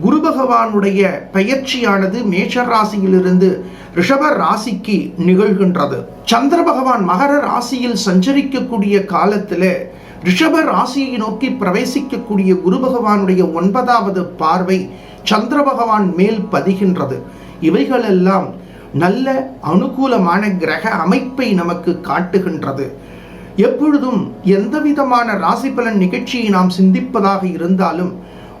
குரு பகவானுடைய பெயர்ச்சியானது மேஷ ராசியிலிருந்து ரிஷப ராசிக்கு நிகழ்கின்றது. சந்திர பகவான் மகர ராசியில் சஞ்சரிக்கக்கூடிய காலத்தில் ரிஷப ராசியை நோக்கி பிரவேசிக்கக்கூடிய குரு பகவானுடைய ஒன்பதாவது பார்வை சந்திர பகவான் மேல் பதிகின்றது. இவைகளெல்லாம் நல்ல அனுகூலமான கிரக அமைப்பை நமக்கு காட்டுகின்றது. எப்பொழுதும் எந்த விதமான ராசி பலன் நிகழ்ச்சியை நாம் சிந்திப்பதாக இருந்தாலும்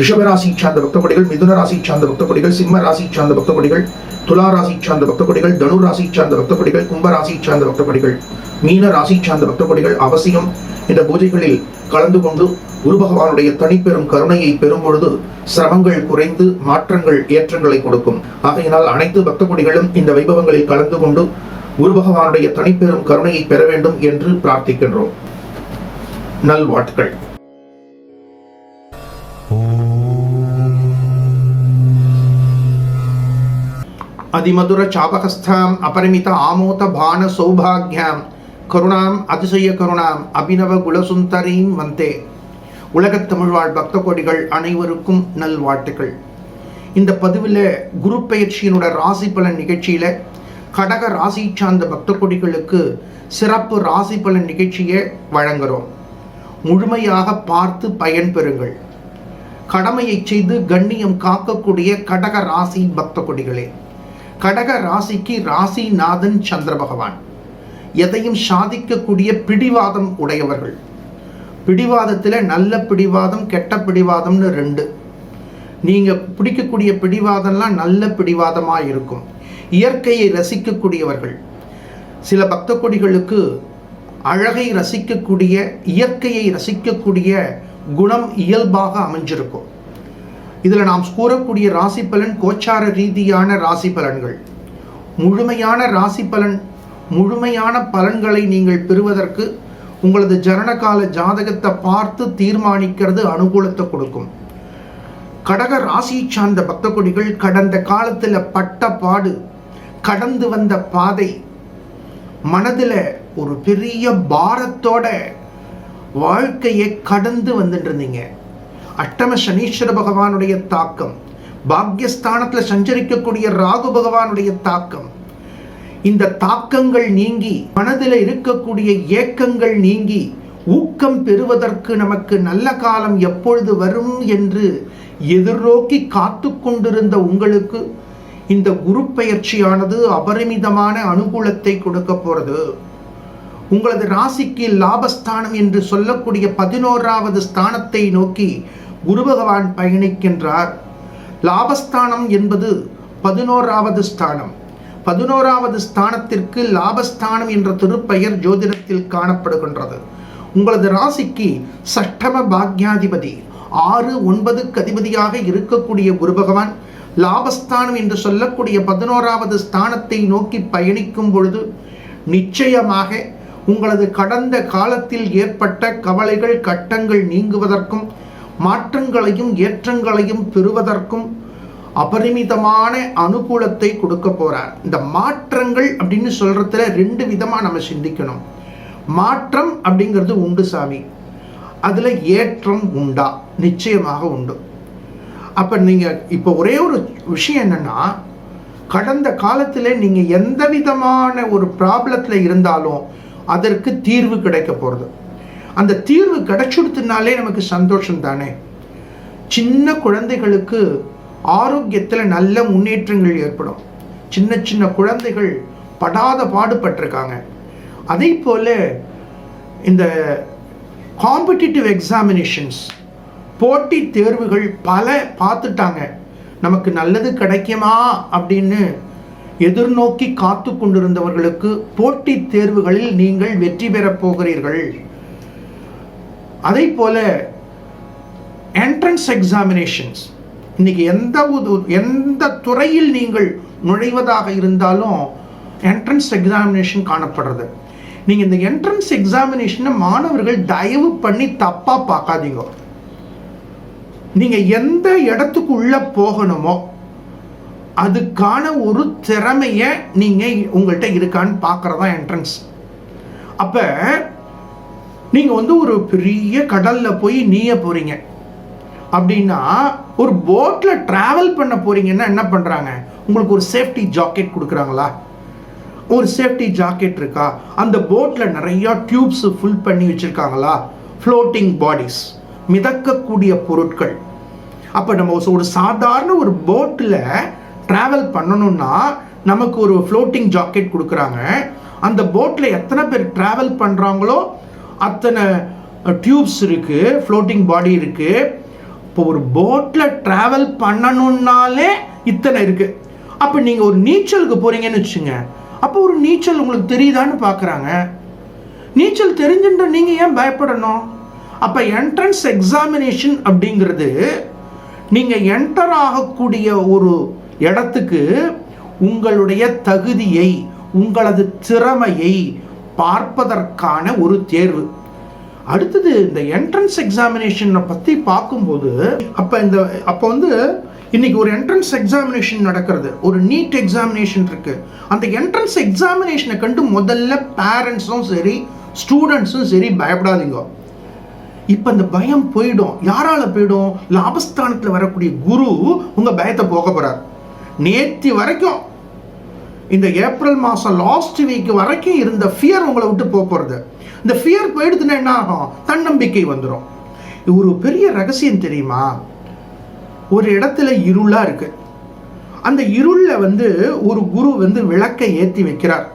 ரிஷபராசியை சார்ந்த பக்த கொடிகள் மிதுன ராசி சார்ந்த பக்த கொடிகள் சிம்ம ராசி சார்ந்த பக்த கொடிகள் துலா ராசி சார்ந்த பக்த கொடிகள் தனு ராசி சார்ந்த பக்த கொடிகள் கும்ப ராசி சார்ந்த பக்த கொடிகள் மீன ராசி சார்ந்த பக்த கொடிகள் அவசியம். இந்த பூஜைகளில் கலந்து கொண்டு குரு பகவானுடைய தனிப்பெரும் கருணையை பெறும் பொழுது சிரமங்கள் குறைந்து மாற்றங்கள் ஏற்றங்களை கொடுக்கும். ஆகையினால் அனைத்து பக்த கொடிகளும் இந்த வைபவங்களில் கலந்து கொண்டு குரு பகவானுடைய தனிப்பெரும் கருணையை பெற வேண்டும் என்று பிரார்த்திக்கின்றோம். நல்வாழ்த்துக்கள். அதிமதுர சாபகஸ்தாம் அபரிமித ஆமோத பான சௌபாகியாம் கருணாம் அதிசய கருணாம் அபினவ குலசுந்தரீம் வந்தே. உலகத் தமிழ்வாழ் பக்த கோடிகள் அனைவருக்கும் நல்வாழ்த்துக்கள். இந்த பதிவில் குரு பயிற்சியினோட ராசி பலன் நிகழ்ச்சியில் கடக ராசி சார்ந்த பக்த கொடிகளுக்கு சிறப்பு ராசி பலன் நிகழ்ச்சியை வழங்குகிறோம். முழுமையாக பார்த்து பயன்பெறுங்கள் கடமையை செய்து கண்ணியம் காக்கக்கூடிய கடக ராசி பக்த கொடிகளே கடக ராசிக்கு ராசிநாதன் சந்திர பகவான். எதையும் சாதிக்கக்கூடிய பிடிவாதம் உடையவர்கள். பிடிவாதத்தில் நல்ல பிடிவாதம் கெட்ட பிடிவாதம்னு ரெண்டு. நீங்கள் பிடிக்கக்கூடிய பிடிவாதம்லாம் நல்ல பிடிவாதமாக இருக்கும். இயற்கையை ரசிக்கக்கூடியவர்கள். சில பக்த கொடிகளுக்கு அழகை ரசிக்கக்கூடிய இயற்கையை ரசிக்கக்கூடிய குணம் இயல்பாக அமைஞ்சிருக்கும். இதில் நாம் கூறக்கூடிய ராசி பலன் கோச்சார ரீதியான ராசி பலன்கள் முழுமையான ராசி பலன் முழுமையான பலன்களை நீங்கள் பெறுவதற்கு உங்களது ஜனனகால ஜாதகத்தை பார்த்து தீர்மானிக்கிறது அனுகூலத்தை கொடுக்கும். கடக ராசி சார்ந்த பக்த கொடிகள் கடந்த காலத்தில் பட்ட பாடு கடந்து வந்த பாதை மனதில் ஒரு பெரிய பாரத்தோட வாழ்க்கையை கடந்து வந்துட்டு இருந்தீங்க. அஷ்டம சனீஸ்வர பகவானுடைய தாக்கம். பாக்யஸ்தானத்தில் சஞ்சரிக்கக்கூடிய ராகு பகவானுடைய தாக்கம். இந்த தாக்கங்கள் நீங்கி மனதில் இருக்கக்கூடிய ஏக்கங்கள் நீங்கி ஊக்கம் பெறுவதற்கு நமக்கு நல்ல காலம் எப்பொழுது வரும் என்று எதிர்நோக்கி காத்து கொண்டிருந்த உங்களுக்கு இந்த குரு பயிற்சியானது அபரிமிதமான அனுகூலத்தை கொடுக்க போறது. உங்களது ராசிக்கு லாபஸ்தானம் என்று சொல்லக்கூடிய பதினோராவது ஸ்தானத்தை நோக்கி குரு பகவான் பயணிக்கின்றார். லாபஸ்தானம் என்பது பதினோராவது ஸ்தானம். பதினோராவது ஸ்தானத்திற்கு லாபஸ்தானம் என்ற திருப்பெயர் ஜோதிடத்தில் காணப்படுகின்றது. உங்களது ராசிக்கு சஷ்டம பாக்யாதிபதி ஆறு ஒன்பதுக்கு அதிபதியாக இருக்கக்கூடிய குரு பகவான் லாபஸ்தானம் என்று சொல்லக்கூடிய பதினோராவது ஸ்தானத்தை நோக்கி பயணிக்கும் பொழுது நிச்சயமாக உங்களது கடந்த காலத்தில் ஏற்பட்ட கவலைகள் கட்டங்கள் நீங்குவதற்கும் மாற்றங்களையும் ஏற்றங்களையும் பெறுவதற்கும் அபரிமிதமான அனுகூலத்தை கொடுக்க போறார். இந்த மாற்றங்கள் அப்படின்னு சொல்றதுல ரெண்டு விதமா நம்ம சிந்திக்கணும். மாற்றம் அப்படிங்கிறது உண்டு சாமி. அதுல ஏற்றம் உண்டா? நிச்சயமாக உண்டு. அப்ப நீங்க இப்போ ஒரே ஒரு விஷயம் என்னன்னா கடந்த காலத்தில் நீங்க எந்த விதமான ஒரு ப்ராப்ளத்துல இருந்தாலும் அதற்கு தீர்வு கிடைக்க போறது. அந்த தீர்வு கிடைச்சுடுத்துனாலே நமக்கு சந்தோஷம் தானே சின்ன குழந்தைகளுக்கு ஆரோக்கியத்தில் நல்ல முன்னேற்றங்கள் ஏற்படும். சின்ன சின்ன குழந்தைகள் படாத பாடுபட்டிருக்காங்க. அதே போல் இந்த காம்படிட்டிவ் எக்ஸாமினேஷன்ஸ் போட்டி தேர்வுகள் பல பார்த்துட்டாங்க. நமக்கு நல்லது கிடைக்குமா அப்படின்னு எதிர்நோக்கி காத்து கொண்டிருந்தவர்களுக்கு போட்டித் தேர்வுகளில் நீங்கள் வெற்றி பெறப் போகிறீர்கள். அதே போல என்ட்ரன்ஸ் எக்ஸாமினேஷன்ஸ் இன்னைக்கு எந்த ஒரு- எந்த துறையில் நீங்கள் நுழைவதாக இருந்தாலும் என்ட்ரன்ஸ் எக்ஸாமினேஷன் காணப்படுறது. நீங்கள் இந்த என்ட்ரன்ஸ் எக்ஸாமினேஷனை மாணவர்கள் தயவு பண்ணி தப்பாக பார்க்காதீங்க. நீங்கள் எந்த இடத்துக்கு உள்ளே போகணுமோ அதுக்கான ஒரு திறமையை நீங்கள் உங்கள்கிட்ட இருக்கான்னு பார்க்குறதா என்ட்ரன்ஸ் அப்போ நீங்கள் வந்து ஒரு பெரிய கடலில் போய் நீய போகிறீங்க அப்படின்னா ஒரு போட்டில் ட்ராவல் பண்ண போகிறீங்கன்னா என்ன பண்ணுறாங்க உங்களுக்கு ஒரு சேஃப்டி ஜாக்கெட் கொடுக்குறாங்களா? ஒரு சேஃப்டி ஜாக்கெட் இருக்கா? அந்த போட்டில் நிறையா டியூப்ஸ் ஃபுல் பண்ணி வச்சுருக்காங்களா? ஃப்ளோட்டிங் பாடிஸ் மிதக்கக்கூடிய பொருட்கள். அப்போ நம்ம ஒரு சாதாரண ஒரு போட்டில் ட்ராவல் பண்ணணும்னா நமக்கு ஒரு ஃப்ளோட்டிங் ஜாக்கெட் கொடுக்குறாங்க. அந்த போட்டில் எத்தனை பேர் ட்ராவல் பண்ணுறாங்களோ அத்தனை டியூப்ஸ் இருக்குது ஃப்ளோட்டிங் பாடி இருக்குது இப்போ ஒரு போட்டில் ட்ராவல் பண்ணணுன்னாலே இத்தனை இருக்குது அப்போ நீங்கள் ஒரு நீச்சலுக்கு போகிறீங்கன்னு வச்சுங்க அப்போ ஒரு நீச்சல் உங்களுக்கு தெரியுதான்னு பார்க்குறாங்க நீச்சல் தெரிஞ்சுன்ற நீங்கள் ஏன் பயப்படணும்? அப்போ என்ட்ரன்ஸ் எக்ஸாமினேஷன் அப்படிங்கிறது நீங்கள் என்டர் ஆகக்கூடிய ஒரு இடத்துக்கு உங்களுடைய தகுதியை உங்களது திறமையை பார்ப்பதற்கான ஒரு தேர்வு. அடுத்தது இந்த என்ட்ரன்ஸ் எக்ஸாமினேஷனை பற்றி பார்க்கும்போது அப்போ இந்த அப்போ வந்து இன்னைக்கு ஒரு என்ட்ரன்ஸ் எக்ஸாமினேஷன் நடக்கிறது. ஒரு நீட் எக்ஸாமினேஷன் இருக்கு. அந்த என்ட்ரன்ஸ் எக்ஸாமினேஷனை கண்டு முதல்ல பேரண்ட்ஸும் சரி ஸ்டூடெண்ட்ஸும் சரி பயப்படாதீங்க. இப்போ அந்த பயம் போயிடும். யாரால போயிடும்? லாபஸ்தானத்தில் வரக்கூடிய குரு உங்கள் பயத்தை போக போகிறார் நேற்று வரைக்கும் இந்த ஏப்ரல் மாதம் லாஸ்ட் வீக் வரைக்கும் இருந்த ஃபியர் உங்களை விட்டு போகிறது இந்த ஃபியர் போயிடுதுன்னா என்ன ஆகும்? தன்னம்பிக்கை வந்துடும் ஒரு பெரிய ரகசியம் தெரியுமா? ஒரு இடத்துல இருளாக இருக்குது அந்த இருளில் வந்து ஒரு குரு வந்து விளக்கை ஏற்றி வைக்கிறார்.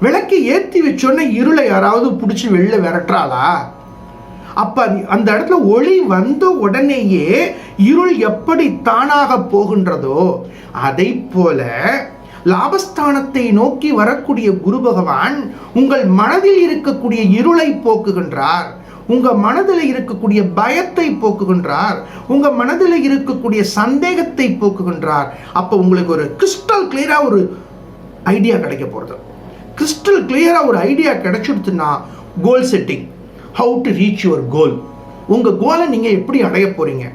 விளக்கை ஏற்றி வச்சோன்னே இருளை யாராவது பிடிச்சி வெளில விரட்டுறாளா? அப்போ அது அந்த இடத்துல ஒளி வந்த உடனேயே இருள் எப்படி தானாக போகின்றதோ அதை போல லாபஸ்தானத்தை நோக்கி வரக்கூடிய குரு பகவான் உங்கள் மனதில் இருக்கக்கூடிய இருளை போக்குகின்றார். உங்க மனதில் இருக்கக்கூடிய பயத்தை போக்குகின்றார். உங்க மனதில் இருக்கக்கூடிய சந்தேகத்தை போக்குகின்றார். அப்ப உங்களுக்கு ஒரு கிறிஸ்டல் கிளியரா ஒரு ஐடியா கிடைக்க போகிறது கிறிஸ்டல் கிளியரா ஒரு idea கிடைச்சிடுச்சுன்னா goal setting how to reach your goal உங்கள் கோலை நீங்கள் எப்படி அடைய போகிறீங்க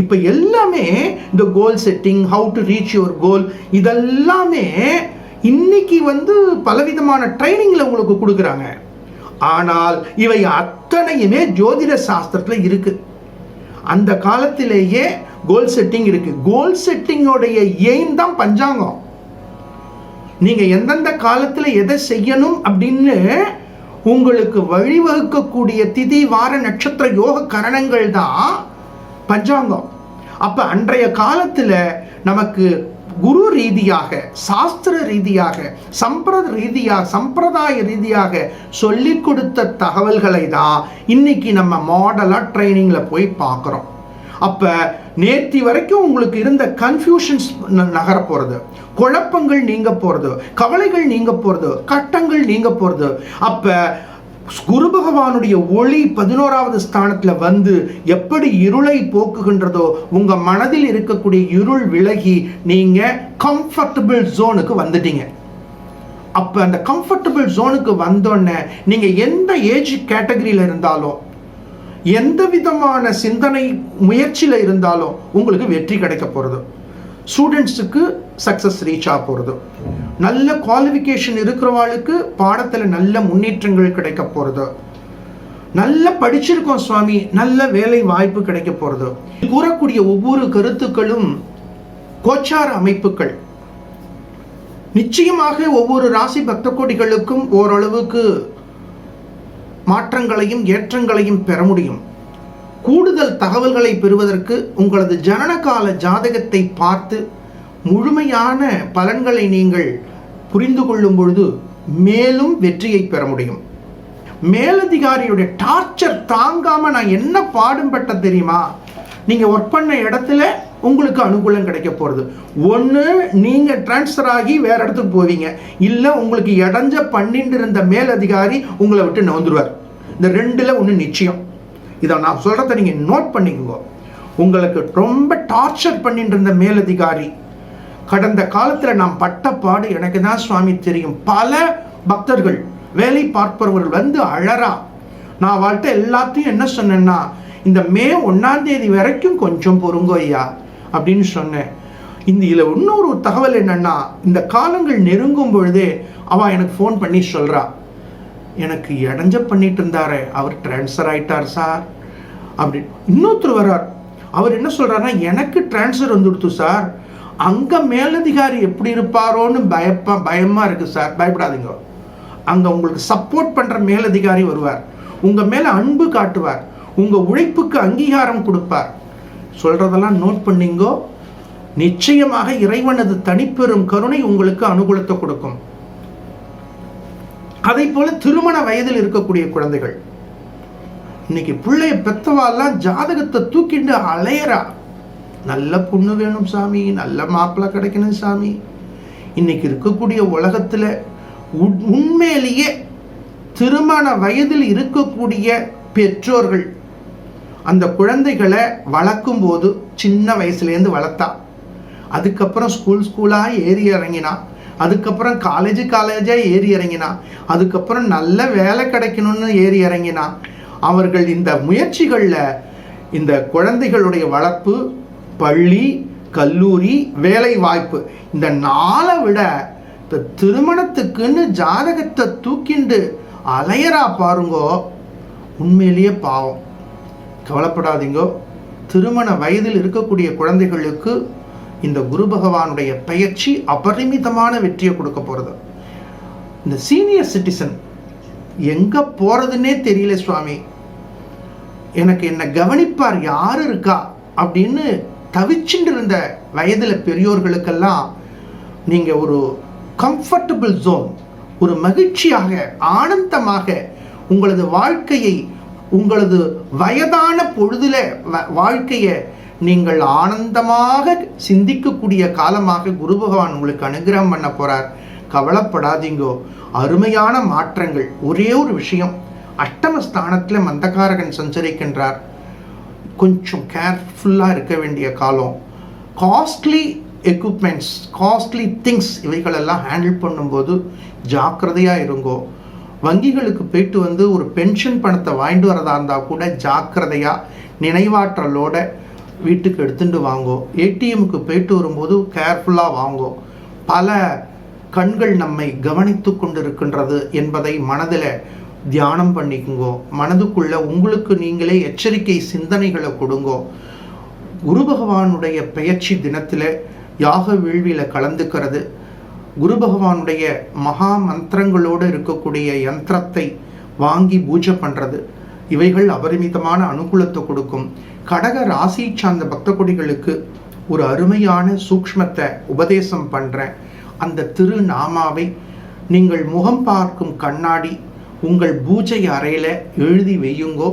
இப்போ எல்லாமே இந்த goal setting how to reach your goal இதெல்லாமே இன்னைக்கு வந்து பலவிதமான ட்ரைனிங்கில் உங்களுக்கு கொடுக்குறாங்க. ஆனால் இவை அத்தனையுமே ஜோதிட சாஸ்திரத்தில் இருக்கு. அந்த காலத்திலேயே கோல் செட்டிங் இருக்கு. கோல் செட்டிங்கோடைய எய்ம் தான் பஞ்சாங்கம். நீங்க எந்தெந்த காலத்தில் எதை செய்யணும் அப்படின்னு உங்களுக்கு வழிவகுக்கக்கூடிய திதி வார நட்சத்திர யோக கரணங்கள் தான் பஞ்சாங்கம். அப்ப அன்றைய காலத்துல நமக்கு குரு ரீதியாக சாஸ்திர ரீதியாக சம்பிரத ரீதியாக சம்பிரதாய ரீதியாக சொல்லி கொடுத்த தகவல்களை தான் இன்னைக்கு நம்ம மாடலா ட்ரைனிங்ல போய் பார்க்குறோம். அப்ப நேற்று வரைக்கும் உங்களுக்கு இருந்த கன்ஃபியூஷன்ஸ் நகர போறது குழப்பங்கள் நீங்க போறது கவலைகள் நீங்க போறது கட்டங்கள் நீங்க போறது. அப்ப குரு பகவானுடைய ஒளி பதினோராவது ஸ்தானத்தில் வந்து எப்படி இருளை போக்குகின்றதோ உங்க மனதில் இருக்கக்கூடிய இருள் விலகி நீங்க கம்ஃபர்டபுள் ஜோனுக்கு வந்துட்டீங்க. அப்ப அந்த கம்ஃபர்டபுள் ஜோனுக்கு வந்தோடனே நீங்க எந்த ஏஜ் கேட்டகரியில இருந்தாலும் எந்த விதமான சிந்தனை முயற்சியில இருந்தாலும் உங்களுக்கு வெற்றி கிடைக்க போறது. ஸ்டூடெண்ட்ஸுக்கு சக்ஸஸ் ரீச் ஆக போகிறது நல்ல குவாலிஃபிகேஷன் இருக்கிறவாளுக்கு பாடத்தில் நல்ல முன்னேற்றங்கள் கிடைக்க போகிறது நல்ல படிச்சிருக்கோம் சுவாமி நல்ல வேலை வாய்ப்பு கிடைக்க போகிறது கூறக்கூடிய ஒவ்வொரு கருத்துக்களும் கோச்சார அமைப்புகள். நிச்சயமாக ஒவ்வொரு ராசி பக்த கோடிகளுக்கும் ஓரளவுக்கு மாற்றங்களையும் ஏற்றங்களையும் பெற முடியும். கூடுதல் தகவல்களை பெறுவதற்கு உங்களது ஜனனகால ஜாதகத்தை பார்த்து முழுமையான பலன்களை நீங்கள் புரிந்து கொள்ளும் பொழுது மேலும் வெற்றியை பெற முடியும். மேலதிகாரியுடைய டார்ச்சர் தாங்காம நான் என்ன பாடுபட்ட தெரியுமா? நீங்க ஒர்க் பண்ண இடத்துல உங்களுக்கு அனுகூலம் கிடைக்க போகிறது ஒன்று நீங்கள் டிரான்ஸ்ஃபர் ஆகி வேறு இடத்துக்கு போவீங்க. இல்லை உங்களுக்கு இடைஞ்ச பண்ணிட்டு இருந்த மேலதிகாரி உங்களை விட்டு நவுந்துருவார் இந்த ரெண்டில் ஒன்று நிச்சயம். இதை நான் சொல்கிறத நீங்கள் நோட் பண்ணிக்கோங்க. உங்களுக்கு ரொம்ப டார்ச்சர் பண்ணிட்டு இருந்த மேலதிகாரி கடந்த காலத்தில் நான் பட்ட பாடு எனக்கு தான் சுவாமி தெரியும். பல பக்தர்கள் வேலை பார்ப்பவர்கள் வந்து அழறா. நான் வாழ்த்த எல்லாத்தையும் என்ன சொன்னேன்னா இந்த மே ஒன்றாம் தேதி வரைக்கும் கொஞ்சம் பொறுங்கோ ஐயா அப்படின்னு சொன்னேன். இந்த இதில் இன்னொரு தகவல் என்னன்னா இந்த காலங்கள் நெருங்கும் பொழுதே அவ எனக்கு ஃபோன் பண்ணி சொல்றா. எனக்கு இடைஞ்ச பண்ணிட்டு இருந்தாரு அவர் ட்ரான்ஸ்ஃபர் ஆயிட்டார் சார் அப்படி. இன்னொருத்தர் வர்றார். அவர் என்ன சொல்றாருன்னா எனக்கு ட்ரான்ஸ்ஃபர் வந்துடுத்து சார். அங்கே மேலதிகாரி எப்படி இருப்பாரோன்னு பயப்பா பயமாக இருக்குது சார் பயப்படாதீங்க. அங்கே உங்களுக்கு சப்போர்ட் பண்ணுற மேலதிகாரி வருவார். உங்கள் மேலே அன்பு காட்டுவார். உங்கள் உழைப்புக்கு அங்கீகாரம் கொடுப்பார். சொல்கிறதெல்லாம் நோட் பண்ணிங்கோ. நிச்சயமாக இறைவனது தனிப்பெரும் கருணை உங்களுக்கு அனுகூலத்தை கொடுக்கும். அதை போல திருமண வயதில் இருக்கக்கூடிய குழந்தைகள். இன்னைக்கு பிள்ளைய பெத்தவாலாம் ஜாதகத்தை தூக்கிட்டு அலையறா. நல்ல பொண்ணு வேணும் சாமி நல்ல மாப்பிள்ளை கிடைக்கணும் சாமி. இன்னைக்கு இருக்கக்கூடிய உலகத்தில் உண்- உண்மையிலேயே திருமண வயதில் இருக்கக்கூடிய பெற்றோர்கள் அந்த குழந்தைகளை வளர்க்கும் போது சின்ன வயசுலேருந்து வளர்த்தா. அதுக்கப்புறம் ஸ்கூல் ஸ்கூலாக ஏறி இறங்கினா. அதுக்கப்புறம் காலேஜ் காலேஜாக ஏறி இறங்கினா. அதுக்கப்புறம் நல்ல வேலை கிடைக்கணும்னு ஏறி இறங்கினா. அவர்கள் இந்த முயற்சிகளில் இந்த குழந்தைகளுடைய வளர்ப்பு பள்ளி கல்லூரி வேலை வாய்ப்பு இந்த நாளை விட இந்த திருமணத்துக்குன்னு ஜாதகத்தை தூக்கிண்டு அலையரா பாருங்கோ. உண்மையிலேயே பாவம். கவலைப்படாதீங்கோ. திருமண வயதில் இருக்கக்கூடிய குழந்தைகளுக்கு இந்த குரு பகவானுடைய பயிற்சி அபரிமிதமான வெற்றியை கொடுக்க போகிறது இந்த சீனியர் சிட்டிசன் எங்கே போகிறதுன்னே தெரியல சுவாமி. எனக்கு என்னை கவனிப்பார் யார் இருக்கா அப்படின்னு தவிச்சுட்டு இருந்த பெரியோர்களுக்கெல்லாம் நீங்கள் ஒரு கம்ஃபர்டபுள் ஜோன் ஒரு மகிழ்ச்சியாக ஆனந்தமாக உங்களது வாழ்க்கையை உங்களது வயதான பொழுதில் வ- வாழ்க்கையை நீங்கள் ஆனந்தமாக சிந்திக்கக்கூடிய காலமாக குரு பகவான் உங்களுக்கு அனுகிரகம் பண்ண போகிறார் கவலைப்படாதீங்கோ. அருமையான மாற்றங்கள். ஒரே ஒரு விஷயம். அஷ்டம ஸ்தானத்தில் மந்தகாரகன் சஞ்சரிக்கின்றார். கொஞ்சம் கேர்ஃபுல்லாக இருக்க வேண்டிய காலம். காஸ்ட்லி எக்யூப்மெண்ட்ஸ் காஸ்ட்லி திங்ஸ் இவைகளெல்லாம் ஹேண்டில் பண்ணும்போது ஜாக்கிரதையாக இருங்கோ. வங்கிகளுக்கு போயிட்டு வந்து ஒரு பென்ஷன் பணத்தை வாங்கிட்டு வரதா இருந்தால் கூட ஜாக்கிரதையாக நினைவாற்றலோட வீட்டுக்கு எடுத்துட்டு வாங்கோ. ஏடிஎம்க்கு போயிட்டு வரும்போது கேர்ஃபுல்லாக வாங்கோ. பல கண்கள் நம்மை கவனித்து கொண்டிருக்கின்றது என்பதை மனதில் தியானம் பண்ணிக்குங்கோ. மனதுக்குள்ள உங்களுக்கு நீங்களே எச்சரிக்கை சிந்தனைகளை கொடுங்கோ. குரு பகவானுடைய பெயர்ச்சி தினத்தில் யாக வீழ்வியில் கலந்துக்கிறது. குரு பகவானுடைய மகா மந்திரங்களோடு இருக்கக்கூடிய யந்திரத்தை வாங்கி பூஜை பண்ணுறது இவைகள் அபரிமிதமான அனுகூலத்தை கொடுக்கும். கடக ராசி சார்ந்த பக்த கொடிகளுக்கு ஒரு அருமையான சூக்ஷ்மத்தை உபதேசம் பண்ணுறேன் அந்த திருநாமாவை நீங்கள் முகம் பார்க்கும் கண்ணாடி உங்கள் பூஜை அறையில் எழுதி வையுங்கோ.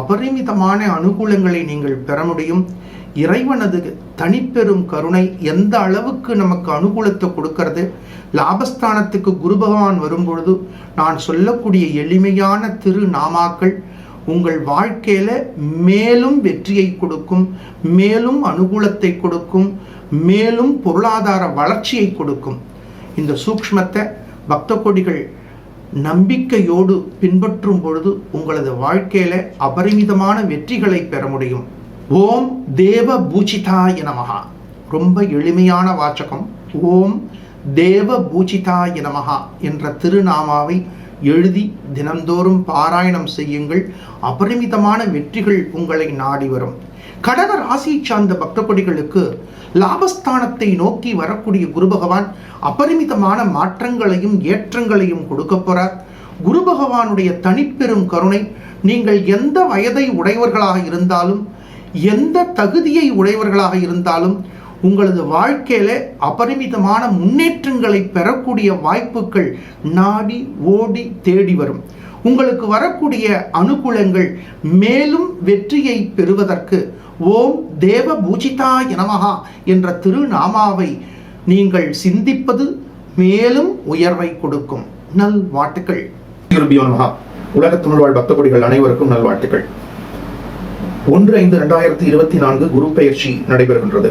அபரிமிதமான அனுகூலங்களை நீங்கள் பெற முடியும். இறைவனது தனிப்பெரும் கருணை எந்த அளவுக்கு நமக்கு அனுகூலத்தை கொடுக்கறது? லாபஸ்தானத்துக்கு குரு பகவான் வரும்பொழுது நான் சொல்லக்கூடிய எளிமையான திருநாமாக்கள் உங்கள் வாழ்க்கையில் மேலும் வெற்றியை கொடுக்கும் மேலும் அனுகூலத்தை கொடுக்கும் மேலும் பொருளாதார வளர்ச்சியை கொடுக்கும். இந்த சூக்ஷ்மத்தை பக்த கொடிகள் நம்பிக்கையோடு பின்பற்றும் பொழுது உங்களது வாழ்க்கையில அபரிமிதமான வெற்றிகளை பெற முடியும். ஓம் தேவ பூஜிதாய நமகா ரொம்ப எளிமையான வாச்சகம். ஓம் தேவ பூஜிதாய நமகா என்ற திருநாமாவை எழுதி தினந்தோறும் பாராயணம் செய்யுங்கள். அபரிமிதமான வெற்றிகள் உங்களை நாடி வரும். கடக ராசி சார்ந்த பக்தகொடிகளுக்கு லாபஸ்தானத்தை நோக்கி வரக்கூடிய குரு பகவான் அபரிமிதமான மாற்றங்களையும் ஏற்றங்களையும் கொடுக்க போறார். குரு பகவானுடைய தனிப்பெரும் கருணை நீங்கள் எந்த வயதை உடையவர்களாக இருந்தாலும் எந்த தகுதியை உடையவர்களாக இருந்தாலும் உங்களது வாழ்க்கையில் அபரிமிதமான முன்னேற்றங்களை பெறக்கூடிய வாய்ப்புகள் நாடி ஓடி தேடி வரும். உங்களுக்கு வரக்கூடிய அனுகூலங்கள் மேலும் வெற்றியை பெறுவதற்கு ஓம் தேவ பூஜிதா எனமகா என்ற திருநாமாவை நீங்கள் சிந்திப்பது மேலும் உயர்வை கொடுக்கும். நல் வாட்டுக்கள் மகா உலக பக்த கொடிகள் அனைவருக்கும் நல்வாழ்த்துக்கள். ஒன்று ஐந்து இரண்டாயிரத்தி இருபத்தி நான்கு குரு பயிற்சி நடைபெறுகின்றது.